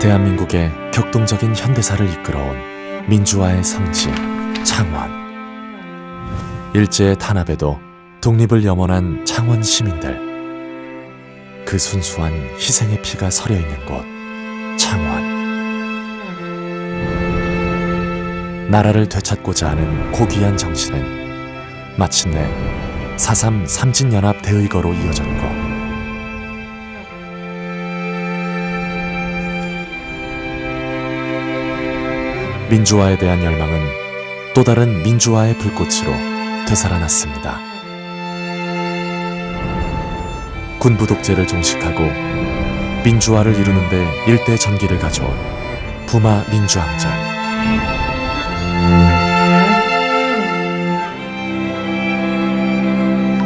대한민국의 격동적인 현대사를 이끌어온 민주화의 성지 창원. 일제의 탄압에도 독립을 염원한 창원 시민들. 그 순수한 희생의 피가 서려 있는 곳 창원. 나라를 되찾고자 하는 고귀한 정신은 마침내 4.3 삼진연합 대의거로 이어졌고 민주화에 대한 열망은 또 다른 민주화의 불꽃으로 되살아났습니다. 군부 독재를 종식하고 민주화를 이루는데 일대 전기를 가져온 부마 민주항쟁.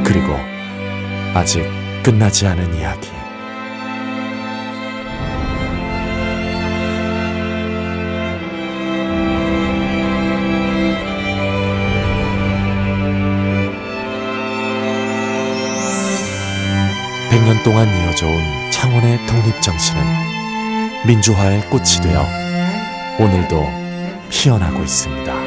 그리고 아직 끝나지 않은 이야기. 백년 동안 이어져 온 창원의 독립정신은 민주화의 꽃이 되어 오늘도 피어나고 있습니다.